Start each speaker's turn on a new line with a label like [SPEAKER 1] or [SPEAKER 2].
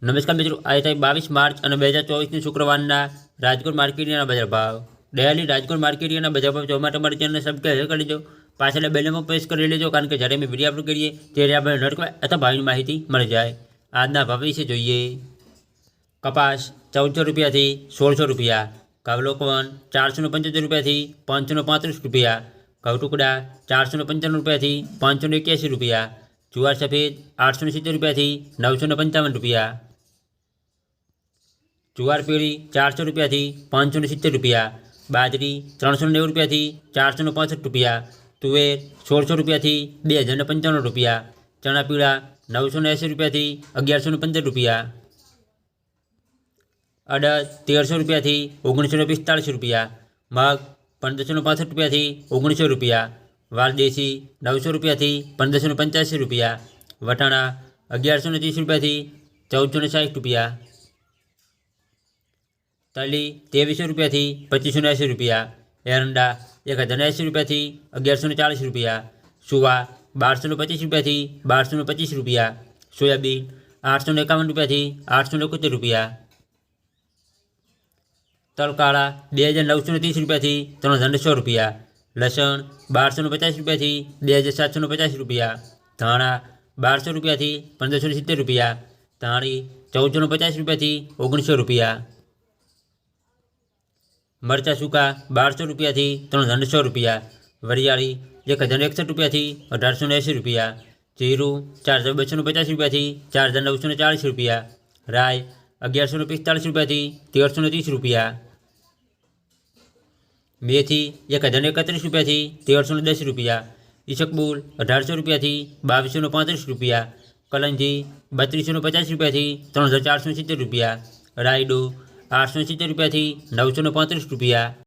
[SPEAKER 1] નમસ્કાર મિત્રો આજે તારીખ બાવીસ માર્ચ અને બે હજાર ચોવીસની શુક્રવારના રાજકોટ માર્કેટના બજાર ભાવ ડેલી રાજકોટ માર્કેટના બજાર ભાવ જોવા માટે અમારી ચેનલને સબસ્ક્રાઈબ કરી લેજો પાછળ બેલમાં પ્રેસ કરી લેજો કારણ કે જ્યારે અમે વિડીયો અપલોડ કરીએ ત્યારે આપણે નટકવા અથવા ભાવની માહિતી મળી જાય આજના ભાવ વિશે જોઈએ કપાસ ચૌદસો રૂપિયાથી સોળસો રૂપિયા ઘઉલોકવન ચારસો ને પંચોતેર રૂપિયાથી પાંચસો ને પાંત્રીસ રૂપિયા ઘઉ ટુકડા ચારસો ને પંચાણું રૂપિયાથી પાંચસો ને એક્યાસી રૂપિયા જુવાર સફેદ આઠસો ને સિત્તેર રૂપિયાથી નવસો ને પંચાવન રૂપિયા જુવાર પીળી ચારસો રૂપિયાથી પાંચસો ને સિત્તેર રૂપિયા બાજરી ત્રણસો ને નેવું રૂપિયાથી ચારસો ને પાંસઠ રૂપિયા તુવેર સોળસો રૂપિયાથી બે હજાર ને પંચાણું રૂપિયા ચણા પીળા નવસો ને એંસી રૂપિયાથી અગિયારસો ને પંદર રૂપિયા અડદ તેરસો રૂપિયાથી ઓગણીસો ને પિસ્તાળીસ રૂપિયા મગ પંદરસો ને પાસઠ રૂપિયાથી ઓગણીસો રૂપિયા વાલદેશી નવસો રૂપિયાથી પંદરસો ને પંચ્યાસી રૂપિયા વટાણા અગિયારસો ને ત્રીસ રૂપિયાથી ચૌદસો ને સાઠ રૂપિયા તલી ત્રેવીસો રૂપિયાથી પચીસો ને એંસી રૂપિયા એરંડા એક હજાર એંસી રૂપિયાથી અગિયારસો ને ચાલીસ રૂપિયા સુવા બારસો ને પચીસ રૂપિયાથી બારસો ને પચીસ રૂપિયા સોયાબીન આઠસો ને એકાવન રૂપિયાથી આઠસો ને એકોતેર રૂપિયા તલકાળા બે હજાર નવસો ને ત્રીસ રૂપિયાથી ત્રણ હજાર ને સો રૂપિયા લસણ બારસો ને પચાસ રૂપિયાથી બે હજાર સાતસો ને પચાસ રૂપિયા ધાણા બારસો રૂપિયાથી પંદરસો ને સિત્તેર રૂપિયા ધાણી ચૌદસો ને પચાસ રૂપિયાથી ઓગણીસો રૂપિયા મરચાં સૂકા બારસો રૂપિયાથી ત્રણ હજાર ને સો રૂપિયા વરિયાળી એક હજાર એકસઠ રૂપિયાથી અઢારસો ને એંસી રૂપિયા જીરું ચાર હજાર બસો ને પચાસ રૂપિયાથી ચાર હજાર નવસો ને ચાળીસ રૂપિયા રાય અગિયારસો ને પિસ્તાળીસ રૂપિયાથી તેરસો ને ત્રીસ રૂપિયા મેથી એક હજાર એકત્રીસ રૂપિયાથી તેરસો ને દસ રૂપિયા ઈસકબુલ અઢારસો રૂપિયાથી બાવીસો ને પાંત્રીસ રૂપિયા કલંજી બત્રીસો ને પચાસ રૂપિયાથી ત્રણ હજાર ચારસો સિત્તેર રૂપિયા રાયડો આઠસો સિત્તેર રૂપિયાથી નવસો પાંત્રીસ રૂપિયા.